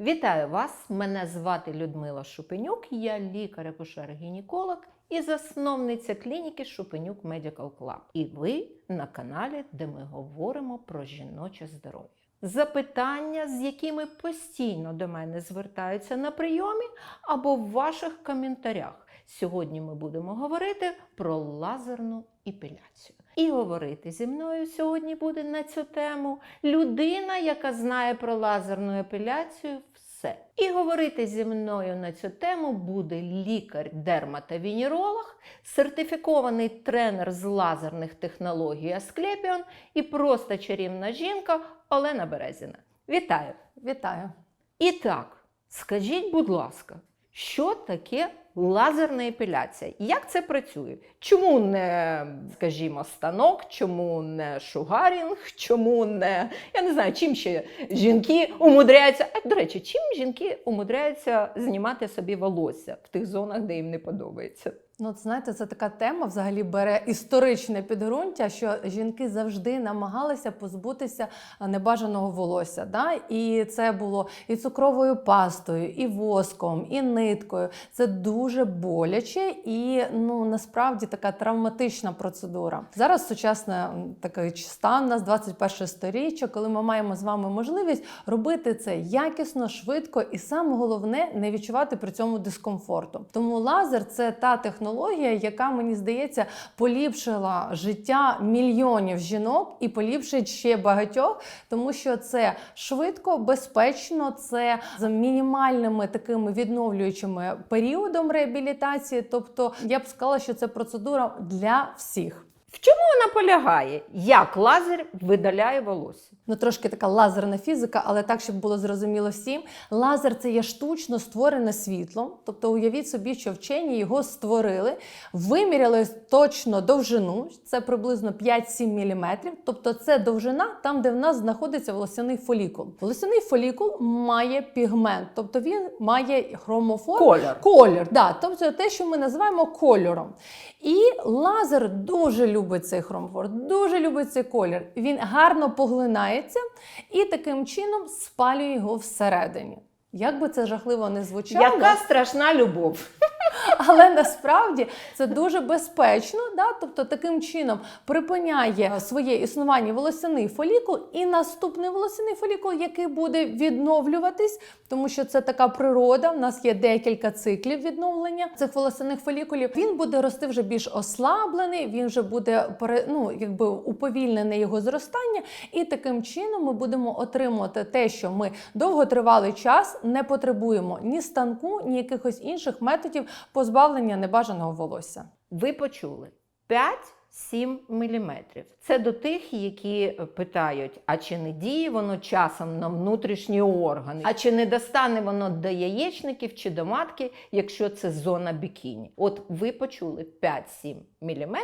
Вітаю вас! Мене звати Людмила Шупенюк, я лікар-акушер-гінеколог і засновниця клініки Шупенюк Medical Club. І ви на каналі, де ми говоримо про жіноче здоров'я. Запитання, з якими постійно до мене звертаються на прийомі або в ваших коментарях. Сьогодні ми будемо говорити про лазерну епіляцію. І говорити зі мною сьогодні буде на цю тему людина, яка знає про лазерну епіляцію все. І говорити зі мною на цю тему буде лікар-дерматовенеролог, сертифікований тренер з лазерних технологій Асклепіон і просто чарівна жінка Олена Березіна. Вітаю! Вітаю. І так, скажіть, будь ласка, що таке лазерна епіляція? Як це працює? Чому не, скажімо, станок, чому не шугарінг, чому не. Я не знаю, чим ще жінки умудряються. А, до речі, чим жінки умудряються знімати собі волосся в тих зонах, де їм не подобається? Ну, от знаєте, це така тема взагалі бере історичне підґрунтя, що жінки завжди намагалися позбутися небажаного волосся. Да? І це було і цукровою пастою, і воском, і ниткою. Це дуже боляче і ну насправді така травматична процедура. Зараз сучасний м, такий стан у нас 21 сторіччя, коли ми маємо з вами можливість робити це якісно, швидко і саме головне не відчувати при цьому дискомфорту. Тому лазер це та технологія, яка мені здається поліпшила життя мільйонів жінок і поліпшить ще багатьох, тому що це швидко, безпечно, це з мінімальними такими відновлюючими періодом реабілітації. Тобто я б сказала, що це процедура для всіх. В чому вона полягає? Як лазер видаляє волосся? Ну, трошки така лазерна фізика, але так, щоб було зрозуміло всім. Лазер це є штучно створене світло. Тобто, уявіть собі, що вчені його створили, виміряли точно довжину, це приблизно 5-7 мм. Тобто, це довжина там, де в нас знаходиться волосяний фолікул. Волосяний фолікул має пігмент, тобто він має хромофор. Колір. Колір, да, тобто те, що ми називаємо кольором. І лазер дуже любить цей хромофор, дуже любить цей колір. Він гарно поглинається і таким чином спалює його всередині. Як би це жахливо не звучало, Яка страшна любов? Але насправді це дуже безпечно. Да? Тобто таким чином припиняє своє існування волосяний фолікул, і наступний волосяний фолікул, який буде відновлюватись, тому що це така природа. У нас є декілька циклів відновлення цих волосяних фолікулів. Він буде рости вже більш ослаблений, він вже буде ну, якби уповільнене його зростання, і таким чином ми будемо отримувати те, що ми довготривалий час не потребуємо ні станку, ні якихось інших методів позбавлення небажаного волосся. Ви почули 5-7 мм. Це до тих, які питають, а чи не діє воно часом на внутрішні органи, а чи не достане воно до яєчників чи до матки, якщо це зона бікіні. От ви почули 5-7 мм,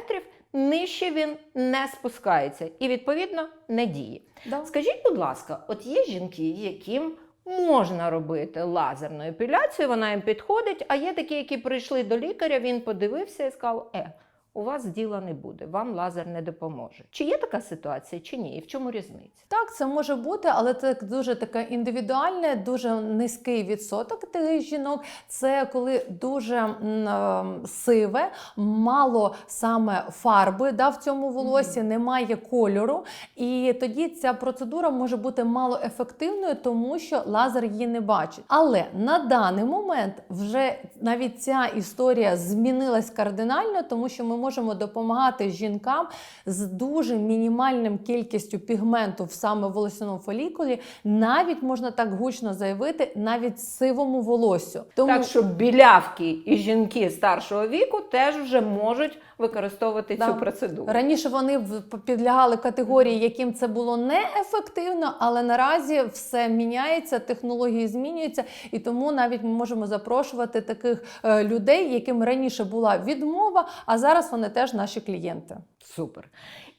нижче він не спускається і, відповідно, не діє. Да. Скажіть, будь ласка, от є жінки, яким можна робити лазерну епіляцію, вона їм підходить, а є такі, які прийшли до лікаря, він подивився і сказав: е, у вас діла не буде, вам лазер не допоможе. Чи є така ситуація, чи ні? І в чому різниця? Так, це може бути, але це дуже таке індивідуальне, дуже низький відсоток тих жінок. Це коли дуже м, е, сиве, мало саме фарби да, в цьому волосі, немає кольору. І тоді ця процедура може бути малоефективною, тому що лазер її не бачить. Але на даний момент вже навіть ця історія змінилась кардинально, тому що ми можемо допомагати жінкам з дуже мінімальним кількістю пігменту в саме волосяному фолікулі, навіть можна так гучно заявити, навіть сивому волосю. Тому Так що білявки і жінки старшого віку теж вже можуть використовувати Да. цю процедуру. раніше вони підлягали категорії, яким це було неефективно, але наразі все міняється, технології змінюються, і тому навіть ми можемо запрошувати таких е, людей, яким раніше була відмова, а зараз вони теж наші клієнти. Супер.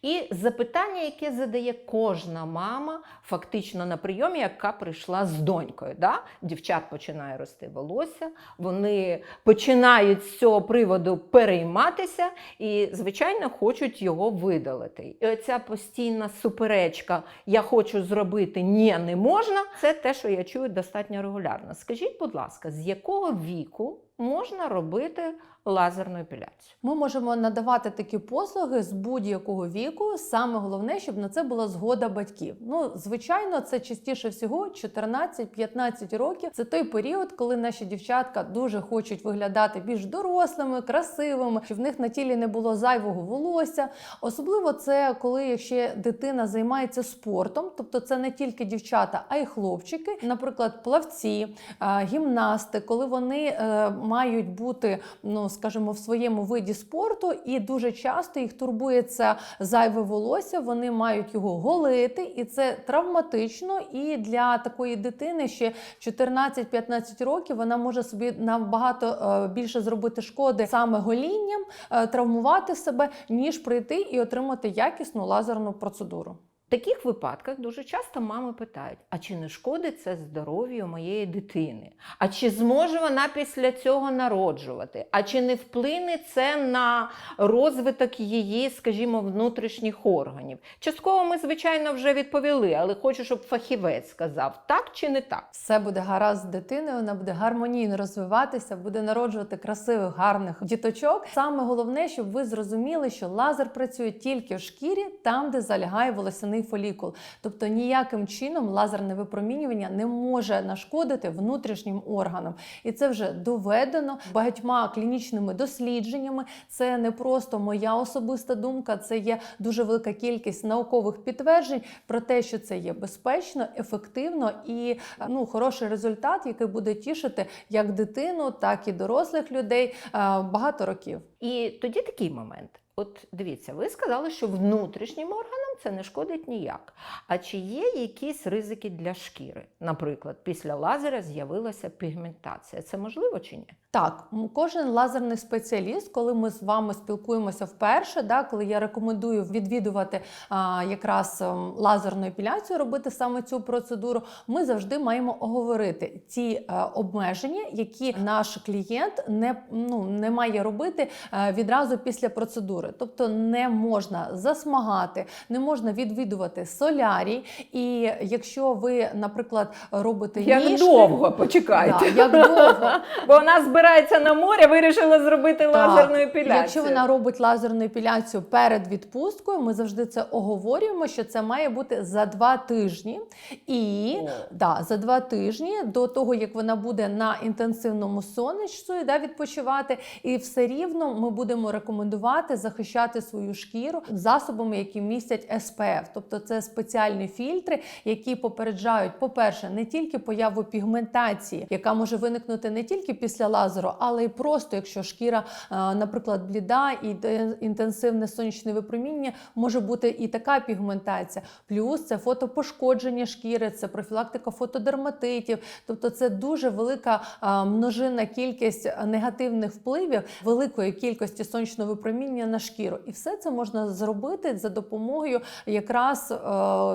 І запитання, яке задає кожна мама, фактично на прийомі, яка прийшла з донькою. Да? Дівчат починає рости волосся, вони починають з цього приводу перейматися і, звичайно, хочуть його видалити. І оця постійна суперечка Я хочу зробити, ні, не можна. Це те, що я чую достатньо регулярно. Скажіть, будь ласка, з якого віку можна робити лазерну епіляцію? Ми можемо надавати такі послуги з будь-якого віку. Саме головне, щоб на це була згода батьків. Ну, звичайно, це частіше всього 14-15 років. Це той період, коли наші дівчатка дуже хочуть виглядати більш дорослими, красивими, щоб в них на тілі не було зайвого волосся. Особливо це коли якщо дитина займається спортом, тобто це не тільки дівчата, а й хлопчики, наприклад, плавці, гімнасти, коли вони е, мають бути, ну скажімо, в своєму виді спорту, і дуже часто їх турбує це зайве волосся. Вони мають його голити, і це травматично. І для такої дитини ще 14-15 років вона може собі набагато е, більше зробити шкоди саме голінням, е, травмувати себе, ніж прийти і отримати якісну лазерну процедуру. В таких випадках дуже часто мами питають: а чи не шкодить це здоров'ю моєї дитини? А чи зможе вона після цього народжувати? А чи не вплине це на розвиток її, скажімо, внутрішніх органів? Частково ми, звичайно, вже відповіли, але хочу, щоб фахівець сказав, так чи не так. Все буде гаразд з дитиною, вона буде гармонійно розвиватися, буде народжувати красивих, гарних діточок. Саме головне, щоб ви зрозуміли, що лазер працює тільки в шкірі, там, де залягає волосяний фолікул. Тобто ніяким чином лазерне випромінювання не може нашкодити внутрішнім органам. І це вже доведено багатьма клінічними дослідженнями. Це не просто моя особиста думка, це є дуже велика кількість наукових підтверджень про те, що це є безпечно, ефективно і ну хороший результат, який буде тішити як дитину, так і дорослих людей е, багато років. І тоді такий момент. От дивіться, ви сказали, що внутрішнім органам це не шкодить ніяк. А чи є якісь ризики для шкіри? Наприклад, після лазера з'явилася пігментація. Це можливо чи ні? Так, кожен лазерний спеціаліст, коли ми з вами спілкуємося вперше, да, коли я рекомендую відвідувати а, якраз ем, лазерну епіляцію, робити саме цю процедуру, ми завжди маємо оговорити ті е, обмеження, які наш клієнт не, ну, не має робити е, відразу після процедури. Тобто не можна засмагати, не можна відвідувати солярій. І якщо ви, наприклад, робите Як ніжки, довго почекайте? Да, як довго. Бо вона збирається на море, вирішила зробити лазерну епіляцію. Якщо вона робить лазерну епіляцію перед відпусткою, ми завжди це оговорюємо, що це має бути за два тижні. І О. да, за два тижні до того, як вона буде на інтенсивному сонечку да, відпочивати, і все рівно ми будемо рекомендувати захищати свою шкіру засобами, які містять SPF. Тобто це спеціальні фільтри, які попереджають, по-перше, не тільки появу пігментації, яка може виникнути не тільки після лазеру, але й просто, якщо шкіра, е, наприклад, бліда і інтенсивне сонячне випроміння, може бути і така пігментація. Плюс це фотопошкодження шкіри, це профілактика фотодерматитів. Тобто, це дуже велика е, множинна кількість негативних впливів великої кількості сонячного випроміння на шкіру. І все це можна зробити за допомогою якраз е,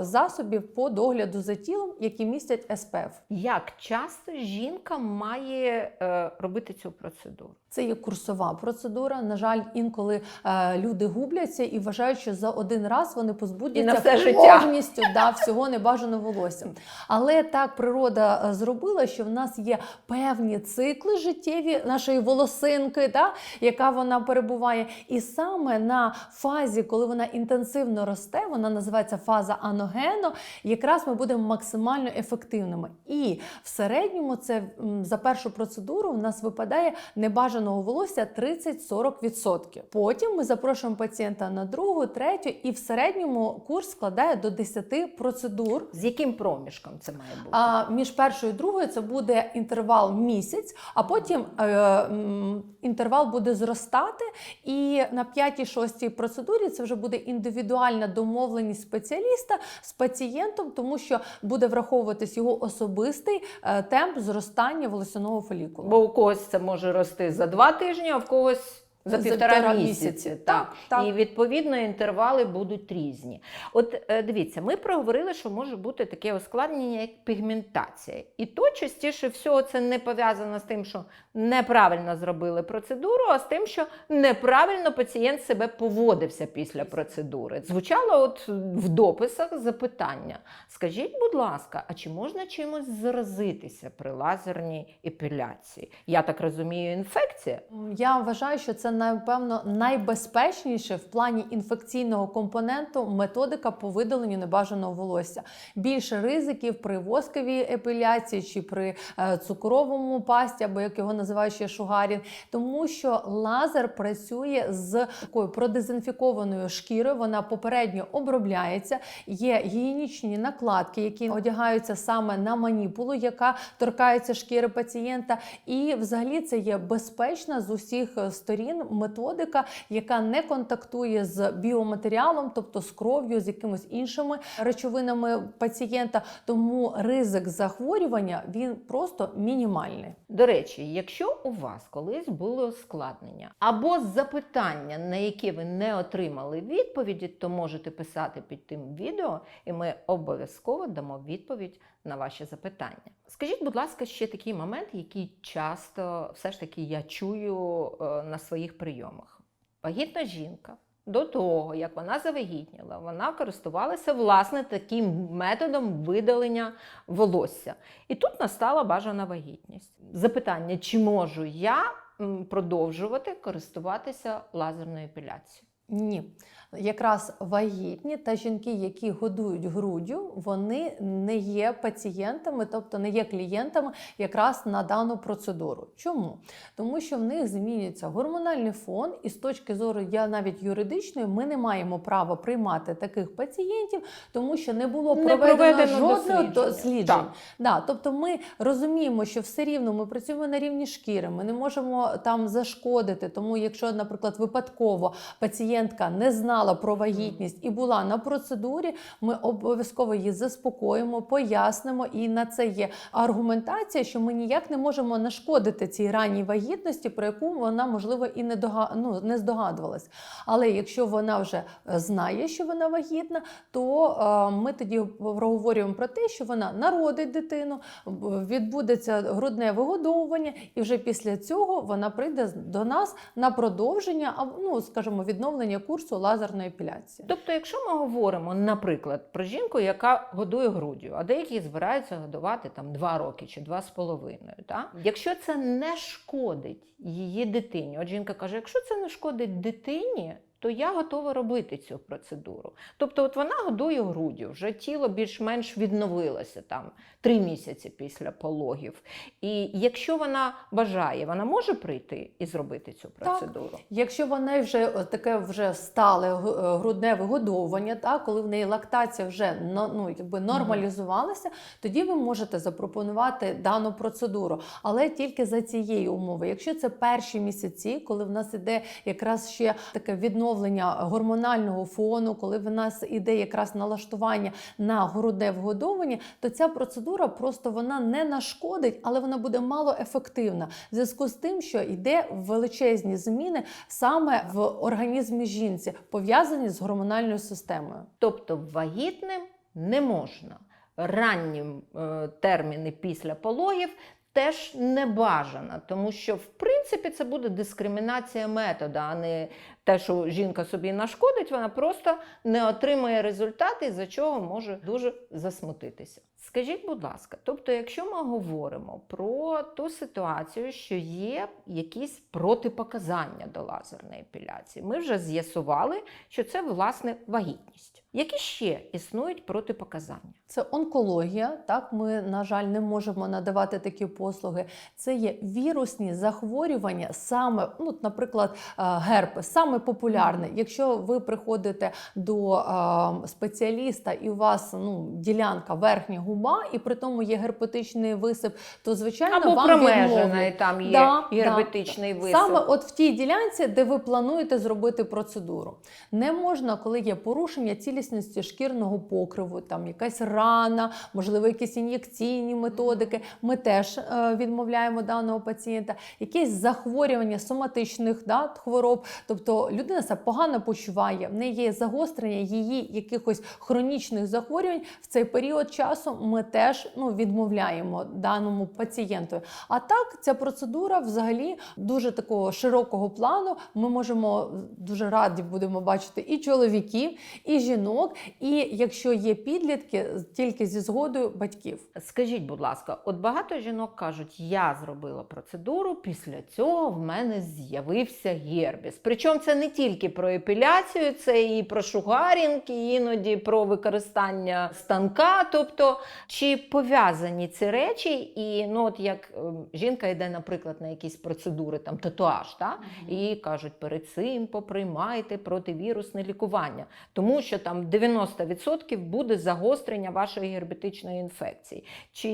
засобів по догляду за тілом, які містять СПФ. Як часто жінка має е, робити цю процедуру? Це є курсова процедура. На жаль, інколи е, люди губляться і вважають, що за один раз вони І на позбудуться все життя. повністю да, всього небажаного волосся. Але так природа е, зробила, що в нас є певні цикли життєві нашої волосинки, да, яка вона перебуває. І саме на фазі, коли вона інтенсивно росте, вона називається фаза аногену, якраз ми будемо максимально ефективними. І в середньому це за першу процедуру в нас випадає небажаного волосся 30-40%. Потім ми запрошуємо пацієнта на другу, третю, і в середньому курс складає до 10 процедур. З яким проміжком це має бути? А між першою і другою це буде інтервал місяць, а потім е, інтервал буде зростати. І на п'ятій шостій процедурі це вже буде індивідуальна домовленість спеціаліста з пацієнтом, тому що буде враховуватись його особистий е, темп зростання волосяного фолікулу. Бо у когось це може рости за два тижні, а в когось За За півтора, півтора місяці, місяці. так. Так, так. І відповідно інтервали будуть різні. От е, дивіться, ми проговорили, що може бути таке ускладнення, як пігментація. І то частіше всього це не пов'язано з тим, що неправильно зробили процедуру, а з тим, що неправильно пацієнт себе поводився після процедури. Звучало от в дописах запитання: скажіть, будь ласка, а чи можна чимось заразитися при лазерній епіляції? Я так розумію, інфекція. Я вважаю, що це напевно найбезпечніше в плані інфекційного компоненту методика по видаленню небажаного волосся. Більше ризиків при восковій епіляції чи при е, цукровому пасті, або як його називають ще шугарін, тому що лазер працює з такою продезінфікованою шкірою. Вона попередньо обробляється. Є гігієнічні накладки, які одягаються саме на маніпулу, яка торкається шкіри пацієнта. І взагалі це є безпечна з усіх е, методика, яка не контактує з біоматеріалом, тобто з кров'ю, з якимись іншими речовинами пацієнта. Тому ризик захворювання він просто мінімальний. До речі, якщо у вас колись було ускладнення або запитання, на які ви не отримали відповіді, то можете писати під тим відео, і ми обов'язково дамо відповідь на ваші запитання. Скажіть, будь ласка, ще такий момент, який часто все ж таки я чую е, на своїх прийомах. Вагітна жінка. До того, як вона завагітніла, вона користувалася власне таким методом видалення волосся. І тут настала бажана вагітність. Запитання, чи можу я продовжувати користуватися лазерною епіляцією? Ні. Якраз вагітні та жінки, які годують груддю, вони не є пацієнтами, тобто не є клієнтами якраз на дану процедуру. Чому? Тому що в них змінюється гормональний фон, і з точки зору я навіть юридичної, ми не маємо права приймати таких пацієнтів, тому що не було Не проведено, проведено жодного дослідження. досліджень. Так. Да, тобто ми розуміємо, що все рівно ми працюємо на рівні шкіри, ми не можемо там зашкодити. Тому, якщо, наприклад, випадково пацієнтка не знала про вагітність і була на процедурі, ми обов'язково її заспокоїмо, пояснимо. І на це є аргументація, що ми ніяк не можемо нашкодити цій ранній вагітності, про яку вона можливо і не дога... ну, не здогадувалась. Але якщо вона вже е, знає, що вона вагітна, то е, ми тоді проговорюємо про те, що вона народить дитину, відбудеться грудне вигодовування, і вже після цього вона прийде до нас на продовження, ну скажімо, відновлення курсу лазерної епіляції. Тобто, якщо ми говоримо, наприклад, про жінку, яка годує груддю, а деякі збираються годувати там 2 роки чи 2,5, так? якщо це не шкодить її дитині, от жінка каже, якщо це не шкодить дитині, то я готова робити цю процедуру. Тобто, от вона годує груддю, вже тіло більш-менш відновилося там 3 місяці після пологів. І якщо вона бажає, вона може прийти і зробити цю процедуру. Якщо в неї вже е, таке вже стале е, грудне вигодовування, так, коли в неї лактація вже ну, якби нормалізувалася, тоді ви можете запропонувати дану процедуру, але тільки за цієї умови. Якщо це перші місяці, коли в нас іде якраз ще таке відновлення гормонального фону, коли в нас іде якраз налаштування на грудне вгодовування, то ця процедура просто вона не нашкодить, але вона буде малоефективна в зв'язку з тим, що йде величезні зміни саме в організмі жінці, пов'язані з гормональною системою. Тобто вагітним не можна. Ранні е, терміни після пологів теж не бажано, тому що в принципі це буде дискримінація метода, а не те, що жінка собі нашкодить, вона просто не отримує результати, за чого може дуже засмутитися. Скажіть, будь ласка, тобто, якщо ми говоримо про ту ситуацію, що є якісь протипоказання до лазерної епіляції, ми вже з'ясували, що це власне вагітність. Які ще існують протипоказання? Це онкологія. Так, ми, на жаль, не можемо надавати такі послуги. Це є вірусні захворювання, саме, ну, наприклад, е, герпес, саме популярне. Якщо ви приходите до е, спеціаліста і у вас ну, ділянка верхніх губа, і при тому є герпетичний висип, то звичайно Або вам промежена, і там є Да, герметичний висип. Саме от в тій ділянці, де ви плануєте зробити процедуру. Не можна, коли є порушення цілісності шкірного покриву, там якась рана, можливо, якісь ін'єкційні методики. Ми теж е, відмовляємо даного пацієнта. Якісь захворювання соматичних да, хвороб, тобто людина себе погано почуває, в неї є загострення її якихось хронічних захворювань. В цей період часу ми теж ну, відмовляємо даному пацієнту. А так, ця процедура взагалі дуже такого широкого плану. Ми можемо дуже раді будемо бачити і чоловіків, і жінок, і якщо є підлітки, тільки зі згодою батьків. Скажіть, будь ласка, от багато жінок кажуть, я зробила процедуру, після цього в мене з'явився гербіс. Причому це не тільки про епіляцію, це і про шугарінг, і іноді про використання станка. Тобто, чи пов'язані ці речі, і ну, от як ем, жінка йде, наприклад, на якісь процедури, там татуаж, та? і кажуть, перед цим поприймайте противірусне лікування, тому що там 90% буде загострення вашої гербетичної інфекції. Чи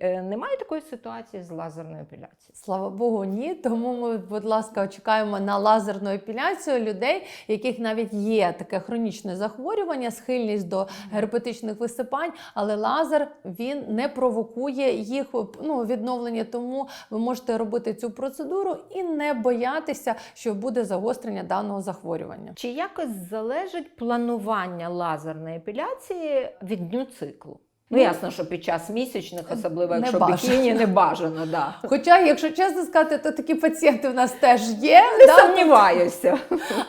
е, немає такої ситуації з лазерною епіляцією? Слава Богу, ні. Тому ми, будь ласка, чекаємо на лазерну епіляцію людей, яких навіть є таке хронічне захворювання, схильність до герпетичних висипань, але лазер він не провокує їх ну, відновлення. Тому ви можете робити цю процедуру і не боятися, що буде загострення даного захворювання. Чи якось залежить планування лазерної епіляції від дню циклу? Ну, Ну, ясно, що під час місячних, особливо не якщо бажано. бікіні, не бажано, да. Хоча, якщо чесно сказати, то такі пацієнти в нас теж є. Не да, сумніваюся.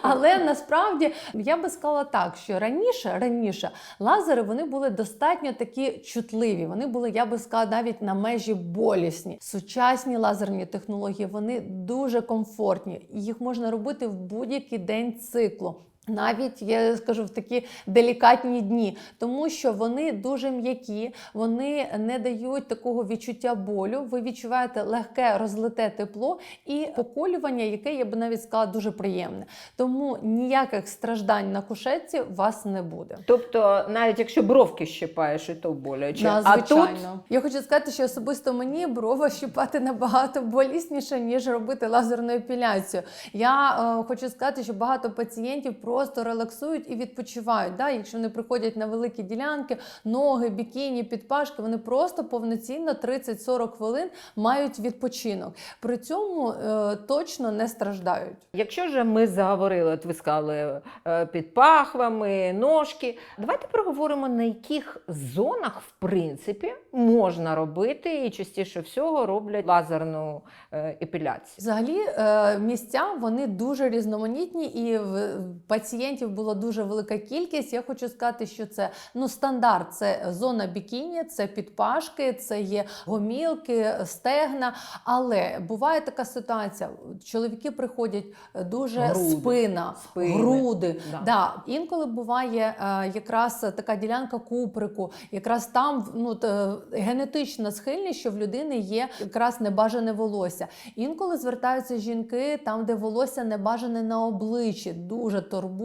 Але насправді я би сказала так, що раніше, раніше лазери вони були достатньо такі чутливі. Вони були, я би сказала, навіть на межі болісні. Сучасні лазерні технології вони дуже комфортні. Їх можна робити в будь-який день циклу. Навіть я скажу в такі делікатні дні, тому що вони дуже м'які, вони не дають такого відчуття болю. Ви відчуваєте легке розлите тепло і поколювання, яке я би навіть сказала дуже приємне. Тому ніяких страждань на кушетці у вас не буде. Тобто, навіть якщо бровки щипаєш, і то боляче. Да, а тут звичайно. Я хочу сказати, що особисто мені брова щипати набагато болісніше, ніж робити лазерну епіляцію. Я е, хочу сказати, що багато пацієнтів просто релаксують і відпочивають. Да? Якщо вони приходять на великі ділянки, ноги, бікіні, підпашки, вони просто повноцінно 30-40 хвилин мають відпочинок. При цьому е, точно не страждають. Якщо ж ми заговорили, от ви сказали е, під пахвами, ножки, давайте проговоримо, на яких зонах, в принципі, можна робити і частіше всього роблять лазерну е, епіляцію. Взагалі, е, місця вони дуже різноманітні, і в пацієнтів була дуже велика кількість. Я хочу сказати, що це ну стандарт. Це зона бікіні, це підпашки, це є гомілки, стегна. Але буває така ситуація: чоловіки приходять е, дуже Груди, спина, спини. груди. Да. Да. Інколи буває е, якраз така ділянка куприку, якраз там ну, т- генетична схильність, що в людини є якраз небажане волосся. Інколи звертаються жінки там, де волосся небажане на обличчі, дуже турбує.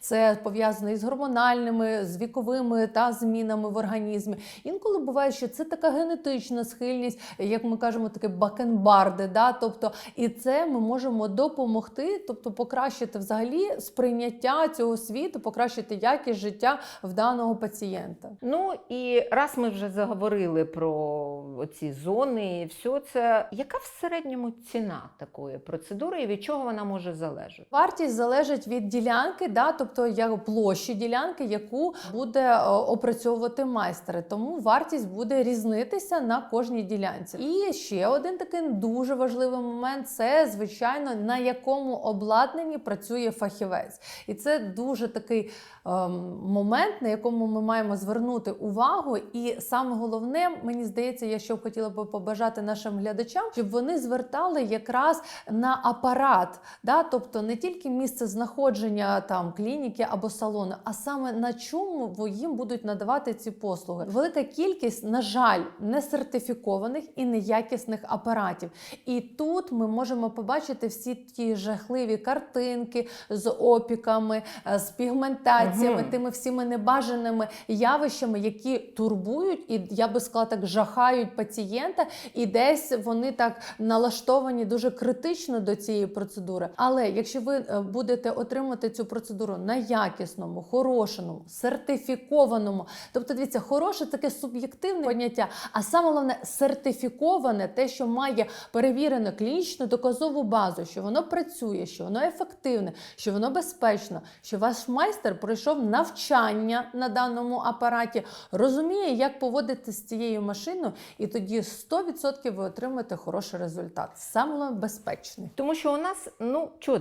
Це пов'язано із гормональними, з віковими та змінами в організмі. Інколи буває, що це така генетична схильність, як ми кажемо, таке бакенбарди. Да? Тобто, і це ми можемо допомогти, тобто покращити взагалі сприйняття цього світу, покращити якість життя в даного пацієнта. Ну і раз ми вже заговорили про ці зони і все це, яка в середньому ціна такої процедури і від чого вона може залежати? Вартість залежить від ділянки, да, тобто як площі ділянки, яку буде е, опрацьовувати майстер. Тому вартість буде різнитися на кожній ділянці. І ще один такий дуже важливий момент це звичайно на якому обладнанні працює фахівець, і це дуже такий ем, момент, на якому ми маємо звернути увагу. І саме головне, мені здається, я що хотіла би побажати нашим глядачам, щоб вони звертали якраз на апарат, да? тобто не тільки місце знаходження там клініки або салони, а саме на чому їм будуть надавати ці послуги. Велика кількість, на жаль, не сертифікованих і неякісних апаратів. І тут ми можемо побачити всі ті жахливі картинки з опіками, е, з пігментаціями, Мгм. тими всіми небажаними явищами, які турбують і я би сказала так, жахають пацієнта, і десь вони так налаштовані дуже критично до цієї процедури. Але якщо ви е, будете отримати цю процедуру на якісному, хорошому, сертифікованому, тобто дивіться, хороше таке суб'єктивне поняття, а саме головне сертифіковане, те, що має перевірену клінічну доказову базу, що воно працює, що воно ефективне, що воно безпечно, що ваш майстер пройшов навчання на даному апараті, розуміє, як поводити з цією машиною, і тоді 100% ви отримаєте хороший результат. Саме безпечний. Тому що у нас, ну чого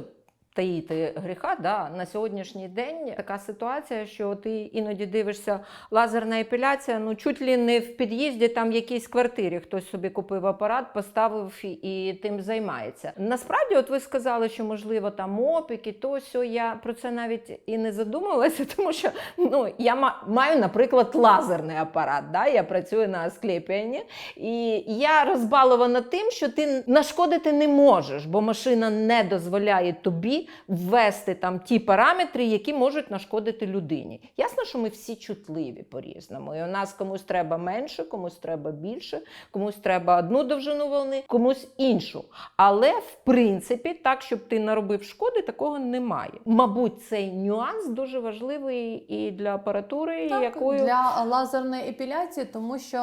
таїти гріха, да, на сьогоднішній день така ситуація, що ти іноді дивишся лазерна епіляція, ну чуть ли не в під'їзді, там в якійсь квартирі хтось собі купив апарат, поставив і- тим займається. Насправді, от ви сказали, що можливо там опіки, то сьо, я про це навіть і не задумувалася, тому що ну, я ма- маю, наприклад, лазерний апарат. Да? Я працюю на Асклепіані, і я розбалована тим, що ти нашкодити не можеш, бо машина не дозволяє тобі ввести там ті параметри, які можуть нашкодити людині. Ясно, що ми всі чутливі по-різному. І у нас комусь треба менше, комусь треба більше, комусь треба одну довжину волни, комусь іншу. Але в принципі, так, щоб ти наробив шкоди, такого немає. Мабуть, цей нюанс дуже важливий і для апаратури, Так, якою для лазерної епіляції, тому що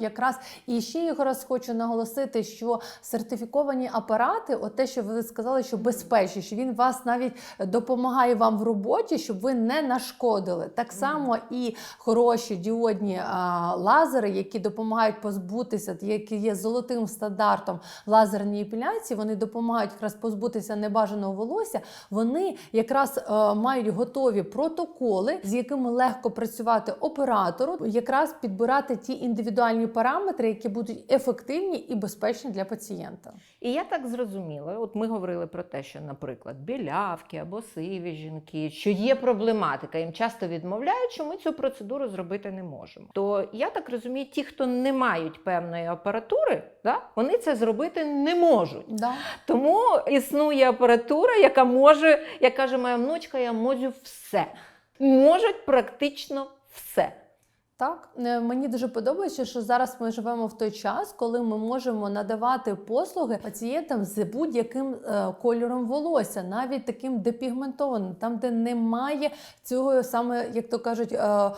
якраз і ще я раз хочу наголосити, що сертифіковані апарати, от те, що ви сказали, що безпечні, що він вас навіть допомагає вам в роботі, щоб ви не нашкодили. Так само і хороші діодні а, лазери, які допомагають позбутися, які є золотим стандартом лазерній епіляції, вони допомагають якраз позбутися небажаного волосся. Вони якраз е, мають готові протоколи, з якими легко працювати оператору, якраз підбирати ті індивідуальні параметри, які будуть ефективні і безпечні для пацієнта. І я так зрозуміла, от ми говорили про те, що, наприклад, білявки або сиві жінки, що є проблематика, їм часто відмовляють, що ми цю процедуру зробити не можемо. То я так розумію, ті, хто не мають певної апаратури, да, вони це зробити не можуть. Да. Тому існує апаратура, яка може, як каже моя внучка, я можу все. Можуть практично все. Так, Е, мені дуже подобається, що зараз ми живемо в той час, коли ми можемо надавати послуги пацієнтам з будь-яким е, кольором волосся, навіть таким депігментованим, там, де немає цього саме, як то кажуть, е,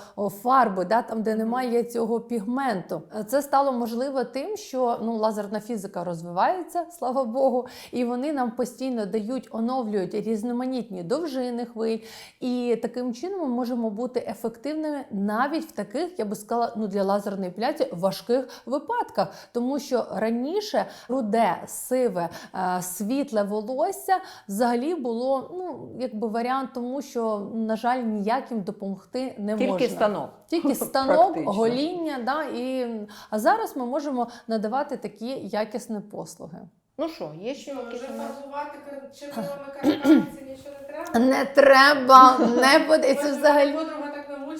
фарби, да, там, де немає цього пігменту. Це стало можливо тим, що ну, лазерна фізика розвивається, слава Богу, і вони нам постійно дають, оновлюють різноманітні довжини хвиль. І таким чином ми можемо бути ефективними навіть в таких, я би сказала, ну для лазерної епіляції важких випадках, тому що раніше руде, сиве, е, світле волосся взагалі було ну якби варіант, тому що на жаль ніяким допомогти не Тільки можна. станок. Тільки станок, Практично. гоління, да, і а зараз ми можемо надавати такі якісні послуги. Ну що, є ще Що, вже фарбувати червоними каракатицями нічого не треба? Не треба, не буде. Це Боже, взагалі.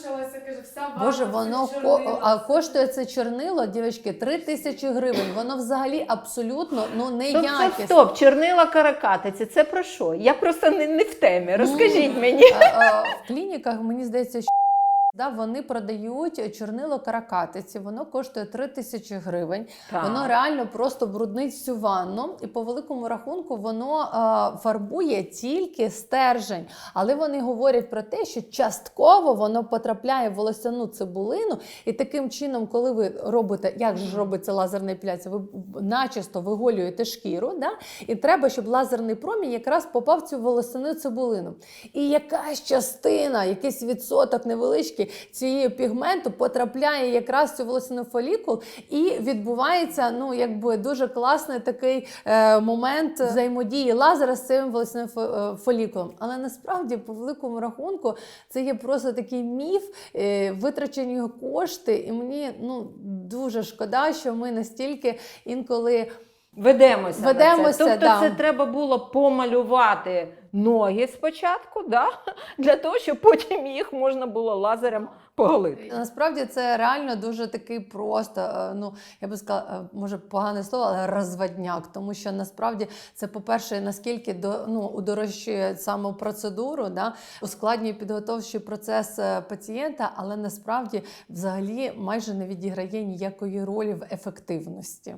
Намучилася, каже, вся база Боже, воно ко... а коштує це чорнило, дівчатки, 3 тисячі гривень. Воно взагалі абсолютно ну не Стоп, стоп, якісне. стоп, чорнила каракатиці. Це про що? Я просто не, не в темі. Розкажіть Ну, мені. А, а, В клініках мені здається, що да, вони продають чорнило каракатиці. Воно коштує 3 тисячі гривень. Воно реально просто бруднить всю ванну, і по великому рахунку воно е, фарбує тільки стержень. Але вони говорять про те, що частково воно потрапляє в волосяну цибулину, і таким чином, коли ви робите, як же ж робиться лазерна епіляція, ви начисто виголюєте шкіру, да? і треба, щоб лазерний промінь якраз попав в цю волосяну цибулину. І якась частина, якийсь відсоток невеличкий цієї пігменту потрапляє якраз цю волосяну фолікул, і відбувається ну якби дуже класний такий е, момент взаємодії лазера з цим волосним е, фолікулом. Але насправді, по великому рахунку, це є просто такий міф, е, витрачені кошти, і мені ну дуже шкода, що ми настільки інколи. Ведемося. на Ведемося, це. Тобто да. це треба було помалювати ноги спочатку, да? для того, щоб потім їх можна було лазером поголити. Насправді це реально дуже такий просто, е, ну я би сказала, е, може погане слово, але розводняк. Тому що насправді це, по-перше, наскільки до ну удорожчує саму процедуру, да, ускладнює підготовчий процес е, пацієнта, але насправді взагалі майже не відіграє ніякої ролі в ефективності.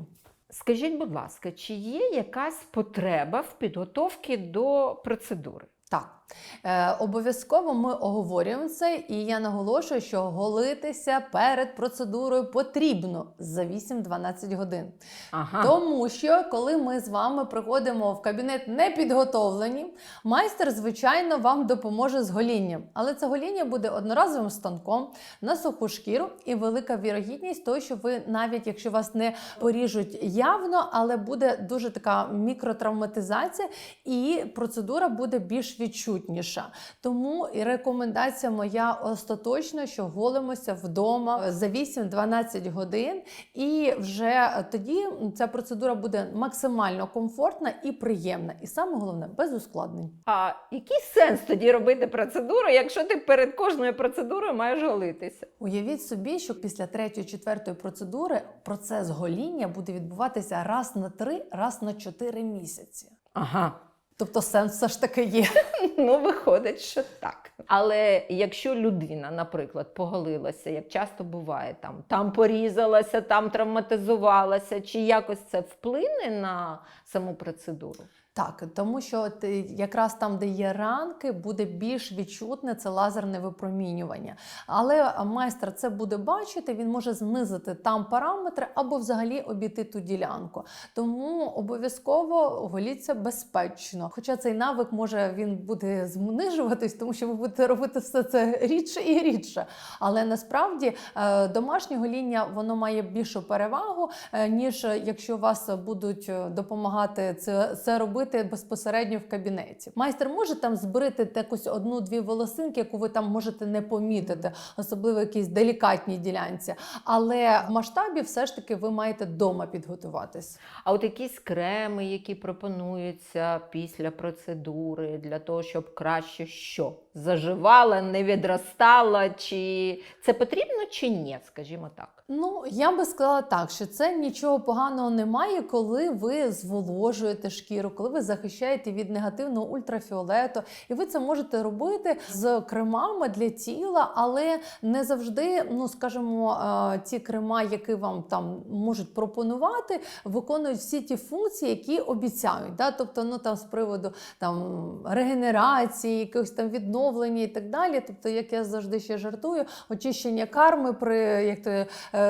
Скажіть, будь ласка, чи є якась потреба в підготовці до процедури? Так, е, обов'язково ми оговорюємо це, і я наголошую, що голитися перед процедурою потрібно за 8-12 годин. Ага. Тому що коли ми з вами приходимо в кабінет непідготовлені, майстер, звичайно, вам допоможе з голінням. Але це гоління буде одноразовим станком на суху шкіру, і велика вірогідність того, що ви навіть якщо вас не поріжуть явно, але буде дуже така мікротравматизація, і процедура буде більш відчутніша. Тому і рекомендація моя остаточна, що голимося вдома за 8-12 годин, і вже тоді ця процедура буде максимально комфортна і приємна. І саме головне без ускладнень. А який сенс тоді робити процедуру, якщо ти перед кожною процедурою маєш голитися? Уявіть собі, що після третьої, четвертої процедури процес гоління буде відбуватися раз на три, раз на чотири місяці. Ага. Тобто сенс все ж таки є. Ну, виходить, що так. Але якщо людина, наприклад, поголилася, як часто буває, там, там порізалася, там травматизувалася, чи якось це вплине на саму процедуру? Так, тому що е, якраз там, де є ранки, буде більш відчутне це лазерне випромінювання. Але майстер це буде бачити, він може знизити там параметри або взагалі обійти ту ділянку. Тому обов'язково голіться безпечно. Хоча цей навик може він буде знижуватись, тому що ви будете робити все це рідше і рідше. Але насправді е, домашнє гоління воно має більшу перевагу, е, ніж якщо вас будуть е, допомагати це, це робити безпосередньо в кабінеті. Майстер може там збрити якусь одну-дві волосинки, яку ви там можете не помітити, особливо якісь делікатні ділянці. Але в масштабі все ж таки ви маєте вдома підготуватись. А от якісь креми, які пропонуються після процедури для того, щоб краще що? Заживала, не відростала, чи це потрібно чи ні, скажімо так. Ну, я би сказала так, що це нічого поганого немає, коли ви зволожуєте шкіру, коли ви захищаєте від негативного ультрафіолету, і ви це можете робити з кремами для тіла, але не завжди, ну скажімо, ці крема, які вам там можуть пропонувати, виконують всі ті функції, які обіцяють. Да? Тобто, ну там з приводу там регенерації, якогось там відновлення і так далі. Тобто, як я завжди ще жартую, очищення карми при як то,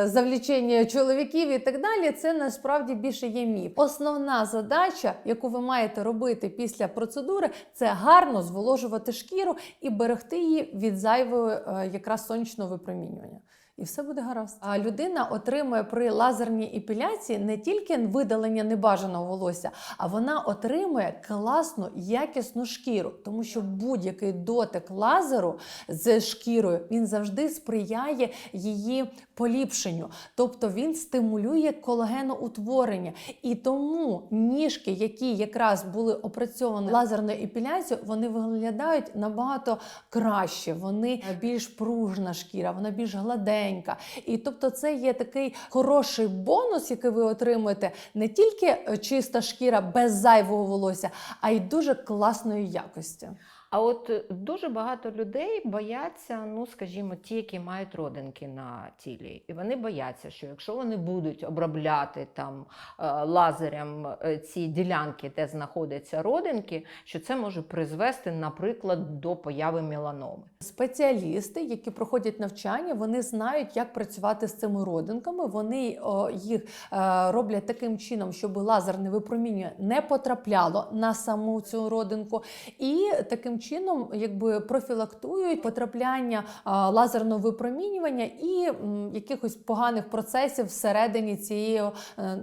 завлічення чоловіків і так далі, це насправді більше є міф. Основна задача, яку ви маєте робити після процедури, це гарно зволожувати шкіру і берегти її від зайвого е, якраз сонячного випромінювання. І все буде гаразд. А людина отримує при лазерній епіляції не тільки видалення небажаного волосся, а вона отримує класну якісну шкіру, тому що будь-який дотик лазеру з шкірою він завжди сприяє її поліпшенню, тобто він стимулює колагеноутворення. І тому ніжки, які якраз були опрацьовані лазерною епіляцією, вони виглядають набагато краще. Вони більш пружна шкіра, вона більш гладенька. І тобто, це є такий хороший бонус, який ви отримуєте не тільки е, чиста шкіра без зайвого волосся, а й дуже класної якості. А от е, дуже багато людей бояться, ну скажімо, ті, які мають родинки на тілі, і вони бояться, що якщо вони будуть обробляти там е, лазером е, ці ділянки, де знаходяться родинки, що це може призвести, наприклад, до появи меланоми. Спеціалісти, які проходять навчання, вони знають, як працювати з цими родинками. Вони їх роблять таким чином, щоб лазерне випромінювання не потрапляло на саму цю родинку, і таким чином якби профілактують потрапляння лазерного випромінювання і якихось поганих процесів всередині цієї е,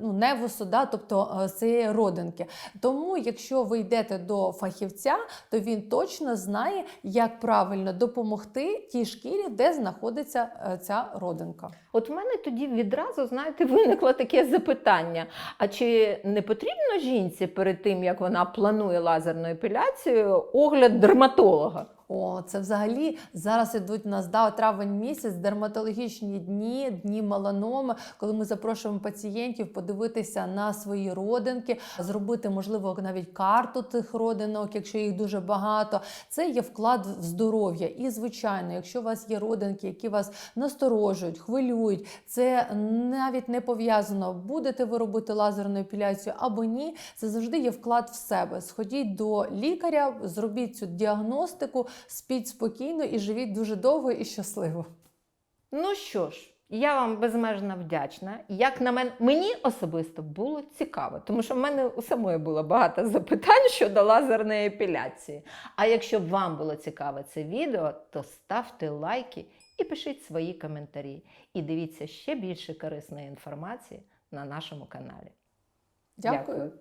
ну, невусу, да, тобто е, цієї родинки. Тому, якщо ви йдете до фахівця, то він точно знає, як правильно допомогти тій шкірі, де знаходиться е, ця родинка. От в мене тоді відразу, знаєте, виникло таке запитання: а чи не потрібно жінці перед тим, як вона планує лазерну епіляцію, огляд дерматолога? О, це взагалі зараз ідуть у нас да, травень місяць, дерматологічні дні, дні меланоми, коли ми запрошуємо пацієнтів подивитися на свої родинки, зробити, можливо, навіть карту цих родинок, якщо їх дуже багато. Це є вклад в здоров'я. І, звичайно, якщо у вас є родинки, які вас насторожують, хвилюють, це навіть не пов'язано, будете ви робити лазерну епіляцію або ні. Це завжди є вклад в себе. Сходіть до лікаря, зробіть цю діагностику, спіть спокійно і живіть дуже довго і щасливо. Ну що ж, я вам безмежно вдячна. Як на мене, мені особисто було цікаво, тому що в мене у самої було багато запитань щодо лазерної епіляції. А якщо вам було цікаве це відео, то ставте лайки і пишіть свої коментарі. І дивіться ще більше корисної інформації на нашому каналі. Дякую.